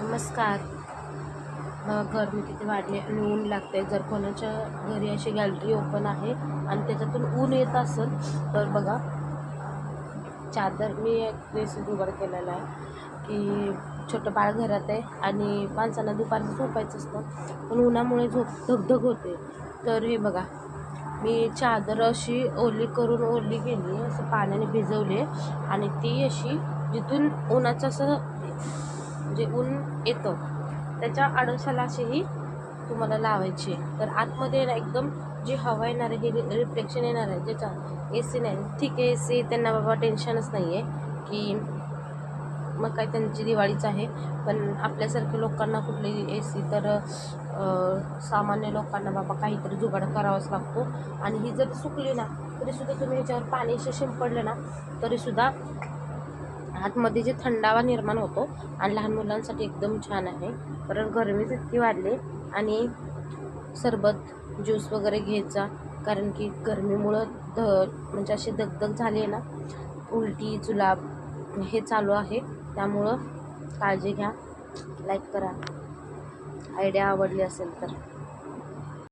नमस्कार. गर्मी गरमी किती वाढली आणि ऊन लागतंय. जर कोणाच्या घरी अशी गॅलरी ओपन आहे आणि त्याच्यातून ऊन येत असेल तर बघा. चादर मी एक रेसिपी जुगाड केलेला आहे की छोटं बाळ घरात आहे आणि माणसांना दुपारचं झोपायचं असतं पण उन्हामुळे झोप धगधग होते. तर हे बघा मी चादर अशी ओली करून ओली गेली असं पाण्याने भिजवली आणि ती अशी जिथून उन्हाचं असं म्हणजे ऊन येतं. त्याच्या आडोशाला अशीही तुम्हाला लावायची आहे. तर आतमध्ये ना एकदम जी हवा येणार आहे रि रिफ्लेक्शन येणार आहे ज्याच्या ए सी नाही. ठीक आहे ए सी त्यांना बाबा टेन्शनच नाही आहे की मग काय त्यांची दिवाळीच आहे. पण आपल्यासारख्या लोकांना कुठली ए सी तर सामान्य लोकांना बाबा काहीतरी जुगाड करावाच लागतो. आणि ही जर सुकली ना तरीसुद्धा तुम्ही ह्याच्यावर पाणी असे शिंपडलं ना तरीसुद्धा आतमध्ये जे थंडावा निर्माण होतो आणि लहान मुलांसाठी एकदम छान आहे. कारण गरमीच इतकी वाढली आणि सरबत ज्यूस वगैरे घ्यायचा. कारण की गरमीमुळं ध म्हणजे अशी दगदग झाली आहे ना. उलटी जुलाब हे चालू आहे. त्यामुळं काळजी घ्या. लाईक करा. आयडिया आवडली असेल तर.